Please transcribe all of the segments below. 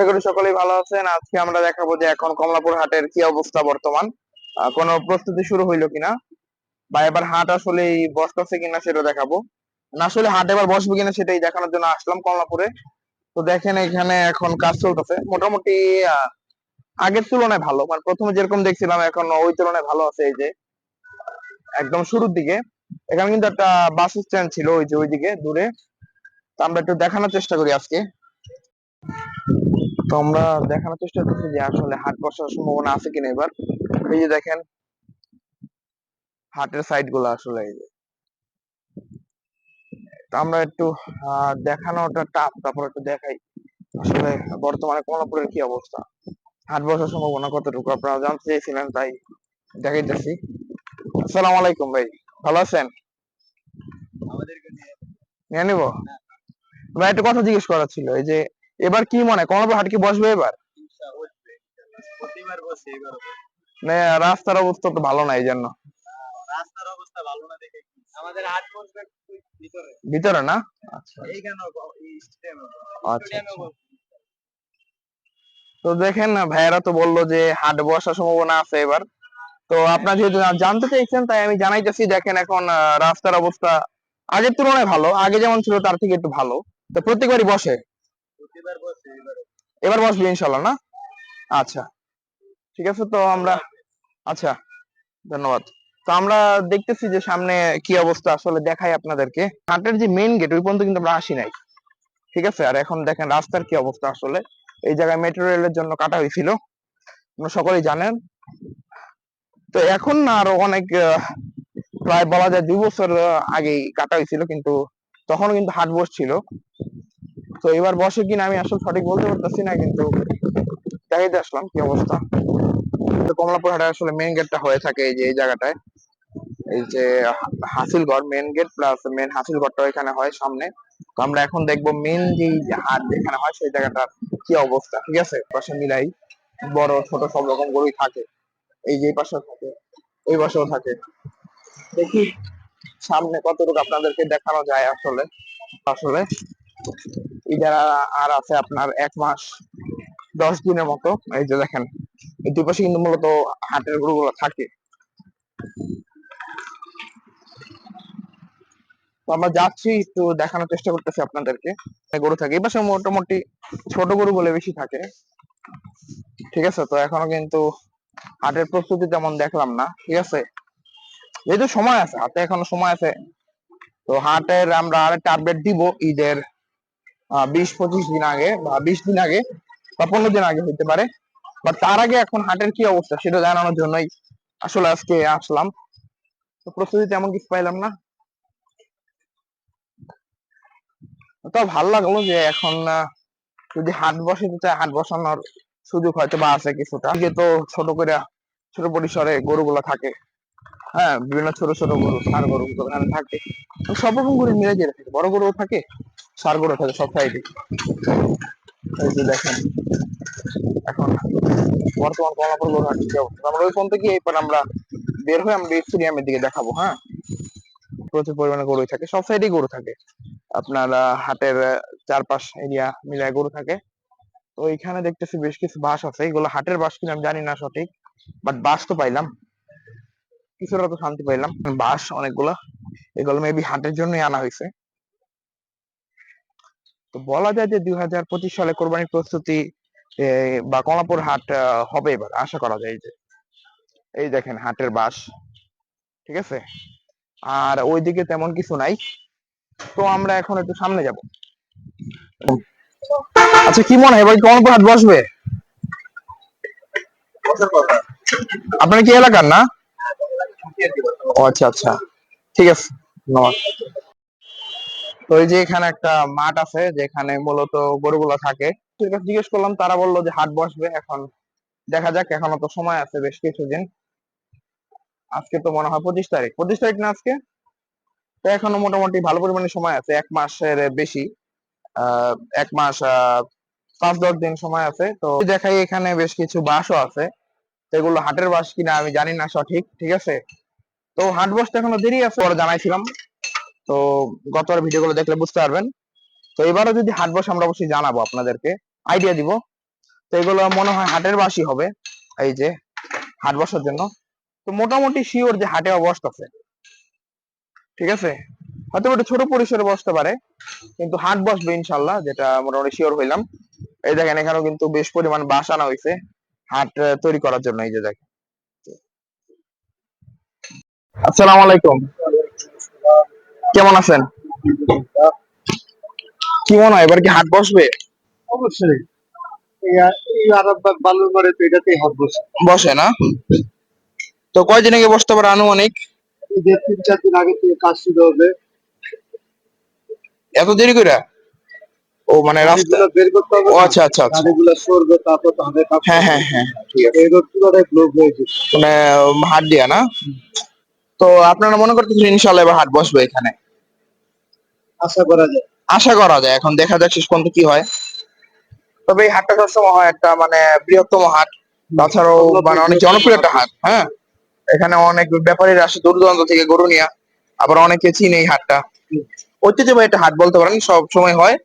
আশা করি সকলেই ভালো আছেন। আজকে আমরা দেখাবো যে এখন কমলাপুর হাটের কি অবস্থা বর্তমান। কোনো প্রস্তুতি শুরু হইল কিনা? বা এবার হাট আসলে বসতেছে কিনা সেটা দেখাবো। না, আসলে হাট এবার বসবে কিনা সেটাই দেখানোর জন্য আসলাম কমলাপুরে। তো দেখেন এখানে এখন কাজ চলতেছে। মোটামুটি আগের তুলনায় ভালো। মানে প্রথমে যেরকম দেখছিলাম, এখন ওই তুলনায় ভালো আছে এই যে। একদম শুরুর দিকে। এখানে কিন্তু একটা বাস স্ট্যান্ড ছিল ওই যে ওইদিকে, দূরে। আমরা একটু দেখানোর চেষ্টা করি আজকে। তো আমরা দেখানোর চেষ্টা করছি যে আসলে হাট বসার সম্ভাবনা আছে কিনা এবার। এই যে দেখেন হাটের সাইডগুলো আসলে এই যে। তো আমরা একটু দেখানোটা টাফ তারপর একটু দেখাই আসলে বর্তমানে কমলাপুরের কি অবস্থা। হাট বসার সম্ভাবনা কতটুকু? আপনারা জানতে চেয়েছিলেন তাই দেখাইতেছি। আসসালামু আলাইকুম ভাই ভালো আছেন? নিয়ে নিবো? ভাই একটা কথা জিজ্ঞেস করার ছিল এই যে এবার কি মনে? হয় কমলাপুর হাট কি বসবে এবার? মানে রাস্তার অবস্থা তো ভালো না এই জন্য না ভিতরে না? আচ্ছা আচ্ছা। আচ্ছা। তো দেখেন না, ভাইয়েরা তো বলল যে হাট বসার সম্ভাবনা আছে এবার। তো আপনার যেহেতু জানতে চাইছেন, তাই আমি জানাইতেছি, দেখেন এখন রাস্তার অবস্থা আগের তুলনায় ভালো। আগে যেমন ছিল, তার থেকে একটু ভালো। তো প্রত্যেকবারই বসে। এবার বসবে ইনশাল্লাহ না? আচ্ছা। ঠিক আছে, তো আমরা আচ্ছা ধন্যবাদ। তো আমরা দেখতেছি যে সামনে কি অবস্থা আসলে দেখাই আপনাদেরকে। হাটের যে মেইন গেট ওই পর্যন্ত কিন্তু আমরা আসি নাই। ঠিক আছে? আর এখন দেখেন রাস্তার কি অবস্থা আসলে। এই জায়গায় মেট্রো রেলের জন্য কাটা হয়েছিল। আপনারা সকলেই জানেন। তো এখন না আরও অনেক প্রায় বলা যায় দুই বছর আগেই কাটা হয়েছিল, কিন্তু তখন কিন্তু হাট বসছিল। তো এবার বসে কিনা আমি আসলে সঠিক বলতে পারতেছি না, কিন্তু দেখাইতে আসলাম কি অবস্থা। কমলাপুর হাটে আসলে মেইন গেটটা হয়ে থাকে এই যে, এই জায়গাটায়। এই যে Hasilgarh main gate plus main হাসিলগড়টা এখানে হয় সামনে। তো আমরা এখন দেখব মেইন যে হাট যেখানে হয় সেই জায়গাটার কি অবস্থা, ঠিক আছে? পাশে মিলাই বড়, ছোট সব রকম গরুই থাকে। এই যে পাশে থাকে ওই পাশেও থাকে। দেখি সামনে কতটুকু আপনাদেরকে দেখানো যায় আসলে আসলে। ঈদের আর- আছে আপনার এক মাস, দশ দিনের মতো। এই যে দেখেন, এই দুই পাশে কিন্তু মূলত হাটের গরুগুলো থাকে। আমরা যাচ্ছি একটু দেখানোর চেষ্টা করতেছি আপনাদেরকে গরু থাকে। এই পাশে মোটামুটি ছোট গরু বলে বেশি থাকে। ঠিক আছে? তো এখনও কিন্তু হাটের প্রস্তুতি তেমন দেখলাম না। ঠিক আছে? যেহেতু সময় আছে, হাতে এখনও সময় আছে, তো হাটের আমরা আরেকটা আপডেট দিব ঈদের বিশ, পঁচিশ দিন আগে বা বিশ দিন আগে বা পনেরো দিন আগে হইতে পারে। বাট তার আগে এখন হাটের কি অবস্থা সেটা জানানোর জন্যই আসলে আজকে আসলাম। তো প্রস্তুতি তেমন কিছু পাইলাম না। তো ভালো লাগল যে এখন যদি হাট বসাতে চায়, হাট বসানোর সুযোগ হয়তো বা আছে কিছুটা। আগে তো ছোট করে ছোট পরিসরে গরুগুলো থাকে। হ্যাঁ বিভিন্ন ছোট ছোট গরু ষাড় গরু তো এখানে থাকে, সব রকম গরু মিলে যেতে থাকে। বড় গরু থাকে ষাড় গরু থাকে, সব সাইডে এই যে দেখেন, এখন বর্তমান কমলাপুর গরু হাটের কি অবস্থা? আমরা ওই পর্যন্ত গিয়ে এরপর আমরা বের হয়ে আমরা স্টেডিয়ামের দিকে দেখাবো হ্যাঁ? প্রচুর পরিমাণে গরুই থাকে, সব সাইডেই গরু থাকে। আপনার হাটের চারপাশ এরিয়া মিলায় গরু থাকে। তো এখানে দেখতেছি বেশ কিছু বাস আছে। এগুলো হাটের বাস কিনা আমি জানি না সঠিক বাট বাস তো পাইলাম। কিছুটা তো শান্তি পাইলাম। বাস অনেকগুলো, এগুলো মেবি হাটের জন্যই আনা হয়েছে তো বলা যায় যে দুই হাজার পঁচিশ সালে কোরবানির প্রস্তুতি বা কমলাপুর হাট হবে এবার, আশা করা যায় যে। এই দেখেন হাটের বাস ঠিক আছে? আর ওইদিকে তেমন কিছু নাই। তো আমরা এখন একটু সামনে যাব। আচ্ছা কি মনে হয় এবার কমলাপুর হাট বসবে? আপনার কি এলাকার না? ও আচ্ছা আচ্ছা। ঠিক আছে তো এই যে এখানে একটা মাঠ আছে, যেখানে মূলত গরুগুলো থাকে। জিজ্ঞেস করলাম, তারা বলল যে হাট বসবে, এখন দেখা যাক, এখনও তো সময় আছে বেশ কিছুদিন। আজকে তো মনে হয় পঁচিশ তারিখ। পঁচিশ তারিখ না আজকে? তো এখনও মোটামুটি ভালো পরিমাণে সময় আছে, এক মাসের বেশি। এক মাস পাঁচ দশ দিন সময় আছে। তো দেখাই এখানে বেশ কিছু বাসও আছে। তো এগুলো হাটের বাস কিনা আমি জানি না সঠিক, ঠিক আছে? তো হাট বসতে এখনও দেরি আছে, পরে জানাইছিলাম। তো গতবার ভিডিও গুলো দেখলে বুঝতে পারবেন। তো এবারও যদি হাট বসে আমরা অবশ্যই জানাব আপনাদেরকে আইডিয়া দিব। তো এগুলো মনে হয় হাটের বাসি হবে, এই যে হাট বসার জন্য। তো মোটামুটি শিওর যে হাটে বসতেছে ঠিক আছে? হয়তো একটু ছোট পরিসরে বসতে পারে, কিন্তু হাট বসবে ইনশাল্লাহ, যেটা মোটামুটি শিওর হইলাম। এই দেখেন, এখানেও কিন্তু বেশ পরিমাণ বাস আনা হয়েছে হাট তৈরি করার জন্য এই যে দেখেন। আসসালামু আলাইকুম। কেমন আছেন? কি মনে হয় এবার কি হাট বসবে? অবশ্যই। বসে। না? তো কয়দিন আগে বসতে পারে আনুমানিক? তিন চার দিন আগে থেকে কাজ শুরু হবে। এত দেরি করে ও মানে রাস্তা বের করতে হবে আচ্ছা আচ্ছা আচ্ছা। গাড়িগুলো সরবে তারপর তাদের হ্যাঁ হ্যাঁ হ্যাঁ ঠিক আছে। এই রোড পুরোটাই ব্লক হয়ে মানে হাট দিয়া না? তো আপনারা মনে করতেছেন ইনশাল্লাহ এবার হাট বসবে এখানে? আশা করা যায়। আশা করা যায় এখন দেখা যাক শেষ পর্যন্ত কি হয়। তবে এই হাটটা সবসময় হয় একটা মানে বৃহত্তম হাট। তাছাড়াও মানে অনেক জনপ্রিয় একটা হাট। হ্যাঁ? এখানে অনেক ব্যাপারীরা আসে দূর দূরান্ত থেকে গরু নিয়ে। আবার অনেকে চিনে এই হাটটা। ঐতিহ্যবাহী একটা হাট বলতে পারেন সব সময় হয়।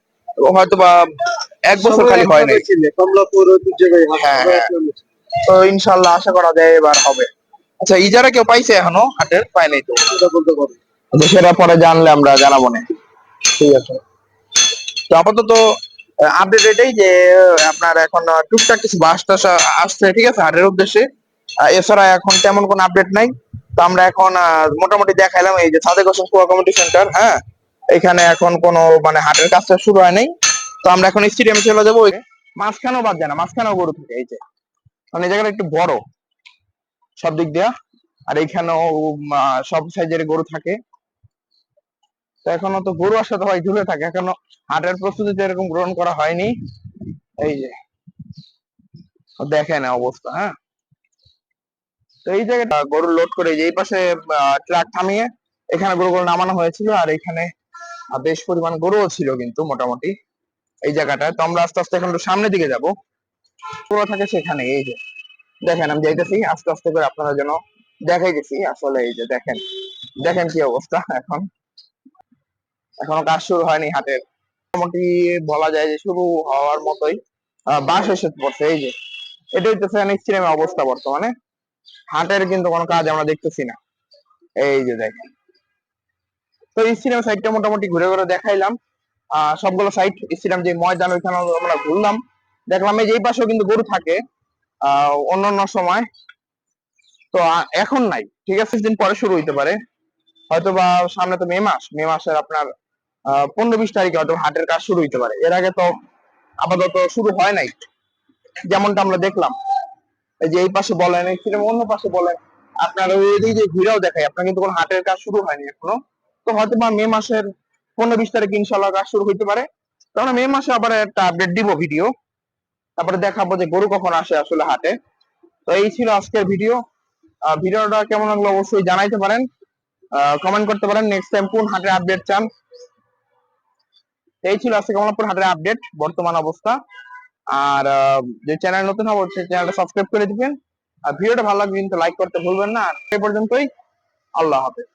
হয়তো বা এক বছর খালি হয় নাই। হ্যাঁ, হ্যাঁ। তো ইনশাল্লাহ আশা করা যায় এবার হবে। আচ্ছা ইজারা কেউ পাইছে এখনও? হাটের? পায় নাই তো। তো সেটা পরে জানলে আমরা জানাব না। ঠিক আছে। তো আপাতত আপডেট এটাই যে আপনার এখন টুকটাক কিছু বাস টাস আসছে ঠিক আছে হাটের উদ্দেশ্যে। এছাড়া এখন তেমন কোনো আপডেট নাই। তো আমরা এখন মোটামুটি দেখাইলাম এই যে সাদেক হোসেন কুয়া কমিটি সেন্টার হ্যাঁ? এখানে এখন কোনো মানে হাটের কাজটা শুরু হয় নাই। তো আমরা এখন স্টেডিয়ামে চলে যাব মাঝখানেও বাদ যায় না মাঝখানেও গরু থাকে এই যে। মানে এই জায়গাটা একটু বড় সব দিক দিয়া। আর আহ, সব সাইজের গরু থাকে। তো এখনও তো গরু আসা তো ভাই দূরে থাকে। এখনও হাটের প্রস্তুতি তো এরকম গ্রহণ করা হয়নি। এই যে দেখেন অবস্থা হ্যাঁ। তো এই জায়গাটা গরু লোড করে এই পাশে ট্রাক থামিয়ে এখানে গরুগুলো নামানো হয়েছিল আর এখানে বেশ পরিমাণ গরুও ছিল কিন্তু মোটামুটি এই জায়গাটায়। তো আমরা আস্তে আস্তে এখন একটু সামনের দিকে যাব। পুরো থাকে সেখানে, এই যে। দেখেন, আমি যাইতেছি, আস্তে আস্তে করে আপনারা যেন দেখাইতেছি আসলে এই যে দেখেন দেখেন কি অবস্থা এখন। এখনও কাজ শুরু হয়নি হাতের মোটামুটি বলা যায় যে শুরু হওয়ার মতোই। বাস এসে পড়ছে, এই যে। এটা হচ্ছে এক্সট্রিমের অবস্থা বর্তমানে। হাটের কিন্তু কোনো কাজ আমরা দেখতেছি না। এই যে দেখেন। তো স্টেডিয়াম সাইডটা মোটামুটি ঘুরে ঘুরে দেখাইলাম। সবগুলো সাইড স্টেডিয়াম যে ময়দান ওইখানে আমরা ঘুরলাম। দেখলাম এই যে এই পাশেও কিন্তু গরু থাকে অন্যান্য সময়। তো এখন নাই, ঠিক আছে? দিন পরে শুরু হইতে পারে। হয়তো বা সামনে তো মে মাস, মে মাসের আপনার পনেরো বিশ তারিখে হয়তো হাটের কাজ শুরু হইতে পারে। এর আগে তো আপাতত শুরু হয় নাই, যেমনটা আমরা দেখলাম। এই যে এই পাশে বলেন অন্য পাশে বলেন, আপনার ওই এদিকে যে ঘুরেও দেখায় আপনার কিন্তু কোনো হাটের কাজ শুরু হয়নি এখনও। তো হয়তো বা মে মাসের পনেরো বিশ তারিখ ইনশাল্লাহ কাজ শুরু হইতে পারে। তো মে মাসে আবার একটা আপডেট দিব ভিডিও তারপরে দেখাবো যে গরু কখন আসে আসলে হাটে। তো এই ছিল আজকের ভিডিও ভিডিওটা কেমন লাগল অবশ্যই জানাইতে পারেন। কমেন্ট করতে পারেন নেক্সট টাইম কোন হাটের আপডেট চান। এই ছিল আজকে কমলাপুর হাটের আপডেট বর্তমান অবস্থা। আর যে চ্যানেল নতুন হবে, সেই চ্যানেলটা সাবস্ক্রাইব করে দিবেন। আর ভিডিওটা ভালো লাগবে কিন্তু লাইক করতে ভুলবেন না। আর এই পর্যন্তই, আল্লাহ হাফেজ।